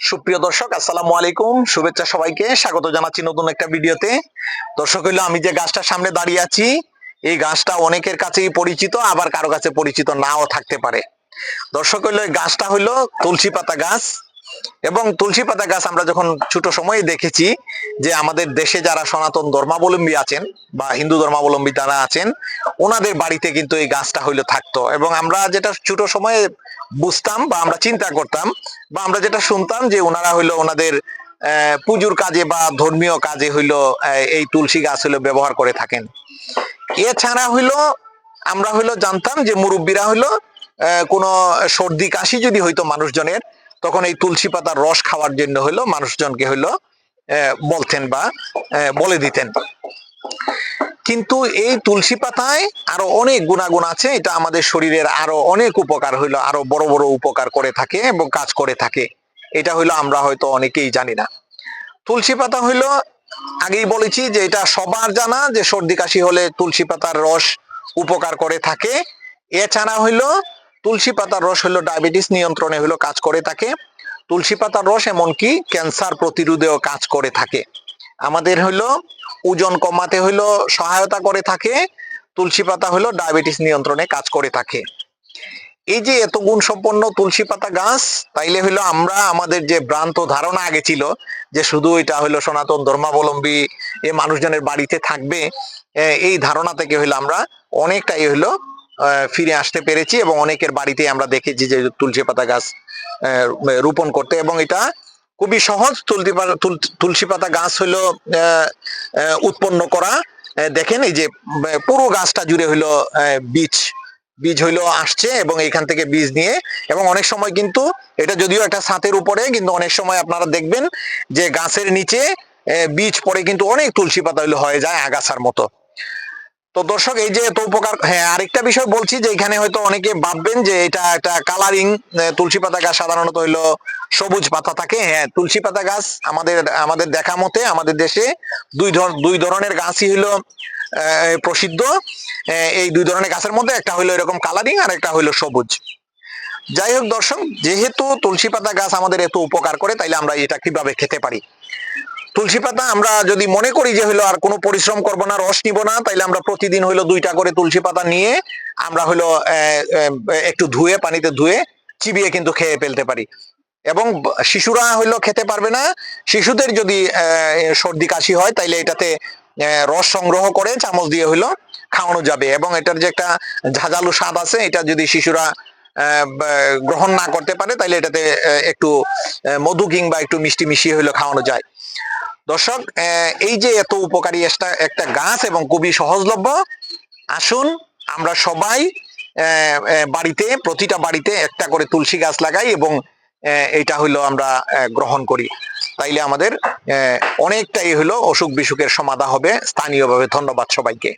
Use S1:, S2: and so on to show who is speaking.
S1: সুপ্রিয় দর্শক, আসসালামু আলাইকুম। শুভেচ্ছা সবাইকে। স্বাগত জানাচ্ছি নতুন একটা ভিডিওতে। দর্শক হইল, আমি যে গাছটা সামনে দাঁড়িয়ে আছি, এই গাছটা অনেকের কাছেই পরিচিত, আবার কারও কাছে পরিচিত নাও থাকতে পারে। দর্শক হইল, এই গাছটা হইল তুলসী পাতা গাছ। এবং তুলসী পাতা গাছ আমরা যখন ছোট সময়ে দেখেছি যে আমাদের দেশে যারা সনাতন ধর্মাবলম্বী আছেন বা হিন্দু ধর্মাবলম্বী যারা আছেন, ওনাদের বাড়িতে কিন্তু এই গাছটা হইল থাকতো। এবং আমরা যেটা ছোট সময়ে বুঝতাম বা আমরা চিন্তা করতাম বা আমরা যেটা শুনতাম যে ওনারা হইল ওনাদের পুজোর কাজে বা ধর্মীয় কাজে হইল এই তুলসী গাছ হইল ব্যবহার করে থাকেন। এছাড়া হইল আমরা হইল জানতাম যে মুরব্বীরা হইল কোনো সর্দি কাশি যদি হইতো মানুষজনের তখন এই তুলসী পাতার রস খাওয়ার জন্য হইল মানুষজনকে হইল বলতেন বা বলে দিতেন। কিন্তু এই তুলসী পাতায় আরও অনেক গুণাগুণ আছে, এটা আমাদের শরীরের আরও অনেক উপকার হইল, আরও বড় বড় উপকার করে থাকে এবং কাজ করে থাকে। এটা হইল আমরা হয়তো অনেকেই জানি না। তুলসী পাতা হইল, আগেই বলেছি যে এটা সবার জানা যে সর্দি কাশি হলে তুলসী পাতার রস উপকার করে থাকে। এছাড়া হইল তুলসী পাতার রস হইল ডায়াবেটিস নিয়ন্ত্রণে হইল কাজ করে থাকে। তুলসী পাতার রস এমনকি ক্যান্সার প্রতিরোধেও কাজ করে থাকে। আমাদের হইল ওজন কমাতে হইল সহায়তা করে থাকে। তুলসী পাতা হইল ডায়াবেটিস নিয়ন্ত্রণে কাজ করে থাকে। এই যে এত গুণ সম্পন্ন তুলসী পাতা গাছ তাইলে হইল আমরা আমাদের যে ভ্রান্ত ধারণা আগে ছিল যে শুধু এটা হইল সনাতন ধর্মাবলম্বী এ মানুষজনের বাড়িতে থাকবে এই ধারণা থেকে হইল আমরা অনেকটাই আহ, ফিরে আসতে পেরেছি এবং অনেকের বাড়িতে আমরা দেখেছি যে তুলসী পাতা গাছ রোপণ করতে এবং এটা খুবই সহজ। তুলসী পাতা তুলসী পাতা গাছ আহ, উৎপন্ন করা। দেখেন এই যে পুরো গাছটা জুড়ে হইল বীজ। বীজ হইল আসছে এবং এখান থেকে বীজ নিয়ে এবং অনেক সময় কিন্তু এটা যদিও একটা ছাতের উপরে কিন্তু অনেক সময় আপনারা দেখবেন যে গাছের নিচে বীজ পড়ে কিন্তু অনেক তুলসী পাতা হইল হয়ে যায় আগাছার মতো। তো দর্শক, এই যে এত উপকার হ্যাঁ আরেকটা বিষয় বলছি যে এখানে হয়তো অনেকে ভাববেন যে এটা একটা কালারিং তুলসী পাতা গাছ সাধারণত হইল সবুজ পাতা থাকে। হ্যাঁ তুলসী পাতা গাছ আমাদের আমাদের দেখা মতে আমাদের দেশে দুই ধর, দুই ধরনের গাছই হইল প্রসিদ্ধ। এই দুই ধরনের গাছের মধ্যে একটা হইল এরকম কালারিং আর একটা হইল সবুজ। যাই হোক দর্শক, যেহেতু তুলসী পাতা গাছ আমাদের এত উপকার করে, তাইলে আমরা এটা কীভাবে খেতে পারি? তুলসী পাতা আমরা যদি মনে করি যে হইল আর কোনো পরিশ্রম করব না, রস নিব না, তাইলে আমরা প্রতিদিন হইল দুইটা করে তুলসী পাতা নিয়ে আমরা হইল একটু ধুয়ে, পানিতে ধুয়ে চিবিয়ে কিন্তু খেয়ে ফেলতে পারি। এবং শিশুরা হইল খেতে পারবে না। শিশুদের যদি সর্দি কাশি হয়, তাইলে এটাতে রস সংগ্রহ করে চামচ দিয়ে হইল খাওয়ানো যাবে। এবং এটার যে একটা ঝাঁঝালু স্বাদ আছে, এটা যদি শিশুরা গ্রহণ না করতে পারে, তাইলে এটাতে একটু মধু কিংবা একটু মিষ্টি মিশিয়ে হইল খাওয়ানো যায়। দর্শক এই যে এত উপকারী একটা একটা গাছ এবং খুবই সহজলভ্য, আসুন আমরা সবাই বাড়িতে, প্রতিটা বাড়িতে একটা করে তুলসী গাছ লাগাই এবং এটা হইল আমরা গ্রহণ করি। তাইলে আমাদের অনেকটাই হলো অসুখ বিসুখের সমাধা হবে। স্থানীয়ভাবে ধন্যবাদ সবাইকে।